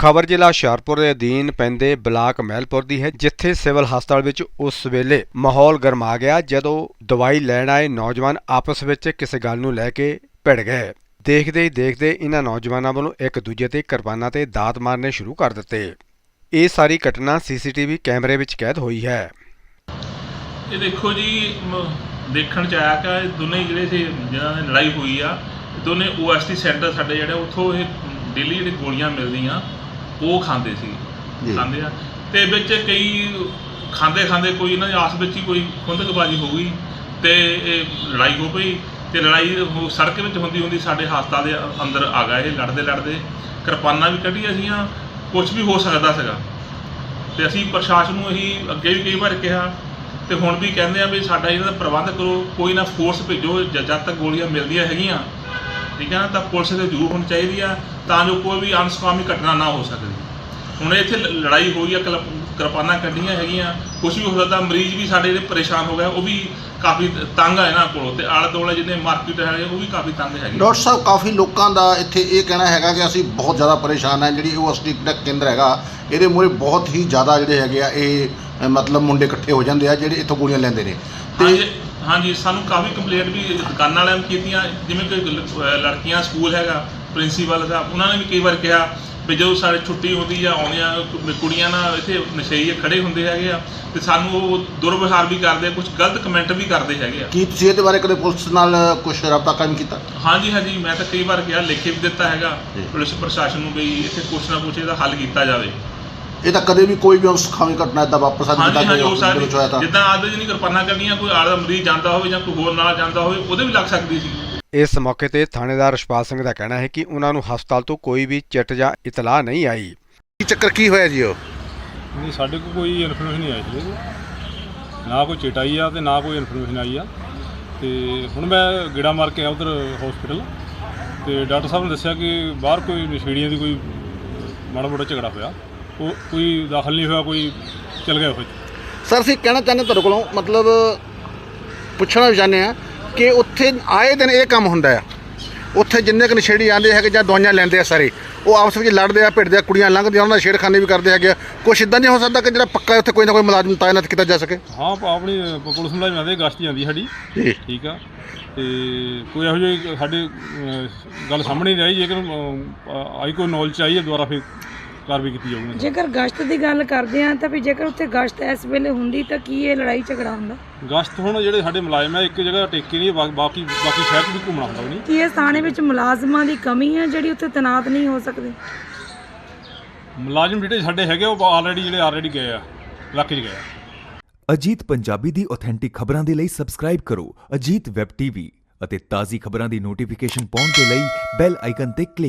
ਖਬਰ ਜ਼ਿਲ੍ਹਾ ਹੁਸ਼ਿਆਰਪੁਰ ਦੇ ਅਧੀਨ ਪੈਂਦੇ ਬਲਾਕ ਮਹਿਲਪੁਰ ਦੀ ਹੈ, ਜਿੱਥੇ ਸਿਵਲ ਹਸਪਤਾਲ ਵਿੱਚ ਉਸ ਵੇਲੇ ਮਾਹੌਲ ਗਰਮਾ ਗਿਆ ਜਦੋਂ ਦਵਾਈ ਲੈਣ ਆਏ ਨੌਜਵਾਨ ਆਪਸ ਵਿੱਚ ਕਿਸੇ ਗੱਲ ਨੂੰ ਲੈ ਕੇ ਭਿੜ ਗਏ। ਦੇਖਦੇ ਹੀ ਦੇਖਦੇ ਇਹਨਾਂ ਨੌਜਵਾਨਾਂ ਵੱਲੋਂ ਇੱਕ ਦੂਜੇ ਤੇ ਕਿਰਪਾਨਾਂ ਤੇ ਦਾਤ ਮਾਰਨੇ ਸ਼ੁਰੂ ਕਰ ਦਿੱਤੇ। ਇਹ ਸਾਰੀ ਘਟਨਾ ਸੀਸੀਟੀਵੀ ਕੈਮਰੇ ਵਿੱਚ ਕੈਦ ਹੋਈ ਹੈ। ਇਹ ਦੇਖੋ ਜੀ ਦੇਖਣ ਚ ਆਇਆ ਕਿ ਦੋਨੇ ਜਿਹੜੇ ਸੀ ਜਿਹਨਾਂ ਦੀ ਲੜਾਈ ਹੋਈ ਆ, ਦੋਨੇ ਓਐਸਟੀ ਸੈਂਟਰ ਸਾਡੇ ਜਿਹੜੇ, ਉੱਥੋਂ ਇਹ ਡੇਲੀ ਜਿਹੜੀ ਗੋਲੀਆਂ ਮਿਲਦੀਆਂ ਉਹ ਖਾਂਦੇ ਸੀ ਜੀ। ਖਾਂਦੇ ਆ ਤੇ ਵਿੱਚ ਕਈ ਖਾਂਦੇ ਖਾਂਦੇ ਕੋਈ ਇਹਨਾਂ ਦੀ ਆਸ ਵਿੱਚ ਹੀ ਕੋਈ ਖੁੰਦਕਬਾਜ਼ੀ ਹੋ ਗਈ ਤੇ ਇਹ ਲੜਾਈ ਹੋ ਪਈ ਤੇ ਲੜਾਈ ਉਹ ਸੜਕ ਵਿੱਚ ਹੁੰਦੀ ਹੁੰਦੀ ਸਾਡੇ ਹਸਪਤਾਲ ਦੇ ਅੰਦਰ ਆ ਗਿਆ ਇਹ ਲੜਦੇ ਲੜਦੇ ਕਿਰਪਾਨਾਂ ਵੀ ਕੱਢੀਆਂ ਸੀਗੀਆਂ ਕੁਝ ਵੀ ਹੋ ਸਕਦਾ ਸੀਗਾ ਤੇ ਅਸੀਂ ਪ੍ਰਸ਼ਾਸਨ ਨੂੰ ਇਹੀ ਅੱਗੇ ਵੀ ਕਈ ਵਾਰ ਕਿਹਾ ਤੇ ਹੁਣ ਵੀ ਕਹਿੰਦੇ ਆ ਵੀ ਸਾਡਾ ਇਹਨਾਂ ਦਾ ਪ੍ਰਬੰਧ ਕਰੋ ਕੋਈ ਨਾ ਫੋਰਸ ਭੇਜੋ ਜ- ਜਦ ਤੱਕ ਗੋਲੀਆਂ ਮਿਲਦੀਆਂ ਹੈਗੀਆਂ ਠੀਕ ਹੈ ਨਾ ਤਾਂ ਪੁਲਿਸ ਦੇ ਜ਼ਰੂਰ ਹੋਣੀ ਚਾਹੀਦੀ ਆ ਤਾਂ ਜੋ ਕੋਈ ਵੀ ਅਨਸਕਾਮੀ ਘਟਨਾ ਨਾ ਹੋ ਸਕਦੀ। ਹੁਣ ਇੱਥੇ ਲੜਾਈ ਹੋਈ ਆ ਕਿਰਪਾਨਾਂ ਕੱਢੀਆਂ ਹੈਗੀਆਂ ਕੁਝ ਵੀ ਹੋ ਸਕਦਾ ਮਰੀਜ਼ ਵੀ ਸਾਡੇ ਜਿਹੜੇ ਪਰੇਸ਼ਾਨ ਹੋ ਗਏ ਉਹ ਵੀ ਕਾਫੀ ਤੰਗ ਆ ਇਹਨਾਂ ਕੋਲੋਂ ਤੇ ਆਲੇ ਦੁਆਲੇ ਜਿਹਨੇ ਮਾਰਕੀਟ ਹੈ ਉਹ ਵੀ ਕਾਫੀ ਤੰਗ ਹੈਗੀ। ਡਾਕਟਰ ਸਾਹਿਬ ਕਾਫੀ ਲੋਕਾਂ ਦਾ ਇੱਥੇ ਇਹ ਕਹਿਣਾ ਹੈਗਾ ਕਿ ਅਸੀਂ ਬਹੁਤ ਜ਼ਿਆਦਾ ਪਰੇਸ਼ਾਨ ਹਾਂ ਜਿਹੜੀ ਉਹ ਦਾ ਕੇਂਦਰ ਹੈਗਾ ਇਹਦੇ ਮੂਹਰੇ ਬਹੁਤ ਹੀ ਜ਼ਿਆਦਾ ਜਿਹੜੇ ਹੈਗੇ ਆ ਇਹ ਮਤਲਬ ਮੁੰਡੇ ਇਕੱਠੇ ਹੋ ਜਾਂਦੇ ਆ ਜਿਹੜੇ ਇੱਥੋਂ ਗੋਲੀਆਂ ਲੈਂਦੇ ਨੇ। ਹਾਂਜੀ ਹਾਂਜੀ ਸਾਨੂੰ ਕਾਫੀ ਕੰਪਲੇਂਟ ਵੀ ਦੁਕਾਨਾਂ ਵਾਲਿਆਂ ਨੇ ਕੀਤੀਆਂ ਜਿਵੇਂ ਕਿ ਲ- ਲੜਕੀਆਂ ਸਕੂਲ ਹੈਗਾ ਪ੍ਰਿੰਸੀਪਲ ਸਾਹਿਬ ਉਹਨਾਂ ਨੇ ਵੀ ਕਈ ਵਾਰ ਕਿਹਾ ਵੀ ਜਦੋਂ ਸਾਡੇ ਛੁੱਟੀ ਹੁੰਦੀ ਜਾਂ ਆਉਂਦੀਆਂ ਕੁ- ਕੁੜੀਆਂ ਨਾਲ ਇੱਥੇ ਨਸ਼ਈ ਖੜੇ ਹੁੰਦੇ ਹੈਗੇ ਆ ਤੇ ਸਾਨੂੰ ਉਹ ਦੁਰਵਿਹਾਰ ਵੀ ਕਰਦੇ ਆ ਕੁਝ ਗਲਤ ਕਮੈਂਟ ਵੀ ਕਰਦੇ ਹੈਗੇ ਆ। ਕੀ ਤੁਸੀਂ ਇਹਦੇ ਬਾਰੇ ਕਦੇ ਪੁਲਿਸ ਨਾਲ ਕੁਝ ਰਾਬਤਾ ਕਾਇਮ ਕੀਤਾ? ਹਾਂਜੀ ਹਾਂਜੀ ਮੈਂ ਤਾਂ ਕਈ ਵਾਰ ਕਿਹਾ ਲਿਖ ਕੇ ਵੀ ਦਿੱਤਾ ਹੈਗਾ ਜੀ। ਪੁਲਿਸ ਪ੍ਰਸ਼ਾਸਨ ਨੂੰ ਵੀ ਇੱਥੇ ਕੁਛ ਨਾ ਕੁਛ ਇਹਦਾ ਹੱਲ ਕੀਤਾ ਜਾਵੇ। ਇਹ ਤਾਂ ਕਦੇ ਵੀ ਕੋਈ ਵੀ ਅਨਸਖਾਵੀ ਘਟਨਾ ਇਦਾਂ ਵਾਪਸ ਆ ਹਾਂਜੀ ਜਿੱਦਾਂ ਹਾਂਜੀ ਉਹ hospital ਵਿੱਚ ਹੋਇਆ ਤਾਂ। ਜਿੱਦਾਂ ਆਦਤ ਜਿਹੀ ਕਿਰਪਾਨਾਂ ਕਰਨੀਆਂ ਕੋਈ ਆਲਾ ਮਰੀਜ਼ ਜਾਂਦਾ ਹੋਵੇ ਜਾਂ ਕੋਈ ਹੋਰ ਨਾਲ ਜਾਂਦਾ ਹੋਵੇ ਉਹਦੇ ਵੀ ਲੱਗ ਸਕਦੀ ਸੀ। ਇਸ ਮੌਕੇ ਤੇ ਥਾਣੇਦਾਰ ਰਸ਼ਪਾਲ ਸਿੰਘ ਦਾ ਕਹਿਣਾ ਹੈ ਕਿ ਉਹਨਾਂ ਨੂੰ ਹਸਪਤਾਲ ਤੋਂ ਕੋਈ ਵੀ ਚਿੱਟ ਜਾਂ ਇਤਲਾਹ ਨਹੀਂ ਆਈ। ਕੀ ਚੱਕਰ ਕੀ ਹੋਇਆ ਜੀ ਉਹ? ਨਹੀਂ ਸਾਡੇ ਕੋਲ ਕੋਈ ਇਨਫੋਰਮੇਸ਼ਨ ਨਹੀਂ ਆਈ ਇਹਦੀ। ਨਾ ਕੋਈ ਚਿਟਾਈ ਆ ਤੇ ਨਾ ਕੋਈ ਇਨਫੋਰਮੇਸ਼ਨ ਆਈ ਆ। ਤੇ ਹੁਣ ਮੈਂ ਗੇੜਾ ਮਾਰ ਕੇ ਆ ਉਧਰ ਹਸਪੀਟਲ ਤੇ ਡਾਕਟਰ ਸਾਹਿਬ ਨੇ ਦੱਸਿਆ ਕਿ ਬਾਹਰ ਕੋਈ ਨਸ਼ੇੜੀਆਂ ਦੀ ਕੋਈ ਮਾੜਾ ਮੋਟਾ ਝਗੜਾ ਹੋਇਆ। ਉਹ ਕੋਈ ਦਾਖਲ ਨਹੀਂ ਹੋਇਆ ਕੋਈ ਚਲ ਗਿਆ ਹੋਇਆ ਸਰ ਅਸੀਂ ਕਹਿਣਾ ਚਾਹੁੰਦੇ ਤੁਹਾਡੇ ਕੋਲੋਂ ਮਤਲਬ ਪੁੱਛਣਾ ਚਾਹੁੰਦੇ ਆ ਕਿ ਉੱਥੇ ਆਏ ਦਿਨ ਇਹ ਕੰਮ ਹੁੰਦਾ ਆ। ਉੱਥੇ ਜਿੰਨੇ ਕੁ ਨਸ਼ੇੜੀ ਆਉਂਦੇ ਹੈਗੇ ਜਾਂ ਦਵਾਈਆਂ ਲੈਂਦੇ ਆ ਸਾਰੇ ਉਹ ਆਪਸ ਵਿੱਚ ਲੜਦੇ ਆ ਭਿੜਦੇ ਆ ਕੁੜੀਆਂ ਲੰਘਦੀਆਂ ਉਹਨਾਂ ਦਾ ਛੇੜਖਾਨੀ ਵੀ ਕਰਦੇ ਹੈਗੇ ਆ। ਕੁਛ ਇਦਾਂ ਨਹੀਂ ਹੋ ਸਕਦਾ ਕਿ ਜਿਹੜਾ ਪੱਕਾ ਉੱਥੇ ਕੋਈ ਨਾ ਕੋਈ ਮੁਲਾਜ਼ਮ ਤਾਇਨਾਤ ਕੀਤਾ ਜਾ ਸਕੇ। ਹਾਂ ਪ- ਆਪਣੀ ਪੁਲਿਸ ਮੁਲਾਜ਼ਮਾਂ ਦੇ ਗਸ਼ਤ ਜਾਂਦੀ ਸਾਡੀ। ਜੀ। ਠੀਕ ਆ। ਤੇ ਕੋਈ ਇਹੋ ਜਿਹੀ ਸਾਡੇ ਗੱਲ ਸਾਹਮਣੇ ਨਹੀਂ ਆਈ ਜੇਕਰ ਅਹ, ਆਈ ਕੋਈ ਨੌਲੇਜ ਹੈ ਦੁਬਾਰਾ ਫਿਰ। ਕਾਰਵਾਈ ਕੀਤੀ ਜਾਊਗੀ ਜੇਕਰ ਗਸ਼ਤ ਦੀ ਗੱਲ ਕਰਦੇ ਆ ਤਾਂ ਵੀ ਜੇਕਰ ਉੱਥੇ ਗਸ਼ਤ ਇਸ ਵੇਲੇ ਹੁੰਦੀ ਤਾਂ ਕੀ ਇਹ ਲੜਾਈ ਝਗੜਾ ਹੁੰਦਾ? ਗਸ਼ਤ ਹੁਣ ਜਿਹੜੇ ਸਾਡੇ ਮੁਲਾਜ਼ਮ ਆ ਇੱਕ ਜਗ੍ਹਾ ਟੇਕੇ ਨਹੀਂ ਬਾ- ਬਾਕੀ ਬਾਕੀ ਸ਼ਹਿਰ 'ਚ ਵੀ ਘੁੰਮਣਾ ਹੁੰਦਾ ਵੀ ਨਹੀਂ। ਕੀ ਇਸ ਥਾਣੇ ਵਿੱਚ ਮੁਲਾਜ਼ਮਾਂ ਦੀ ਕਮੀ ਹੈ ਜਿਹੜੀ ਉੱਥੇ ਤੈਨਾਤ ਨਹੀਂ ਹੋ ਸਕਦੇ? ਮੁਲਾਜ਼ਮ ਜਿਹੜੇ ਸਾਡੇ ਹੈਗੇ ਉਹ ਆਲਰੇਡੀ ਜਿਹੜੇ ਆਲਰੇਡੀ ਗਏ ਆ ਇਲਾਕੇ 'ਚ ਗਏ ਆ। ਅਜੀਤ ਪੰਜਾਬੀ ਦੀ ਆਥੈਂਟਿਕ ਖਬਰਾਂ ਦੇ ਲਈ ਸਬਸਕ੍ਰਾਈਬ ਕਰੋ ਅਜੀਤ ਵੈਬ ਟੀਵੀ ਅਤੇ ਤਾਜ਼ੀ ਖਬਰਾਂ ਦੀ ਨੋਟੀਫਿਕੇਸ਼ਨ ਪਾਉਣ ਦੇ ਲਈ ਬੈਲ ਆਈਕਨ ਤੇ ਕਲਿੱਕ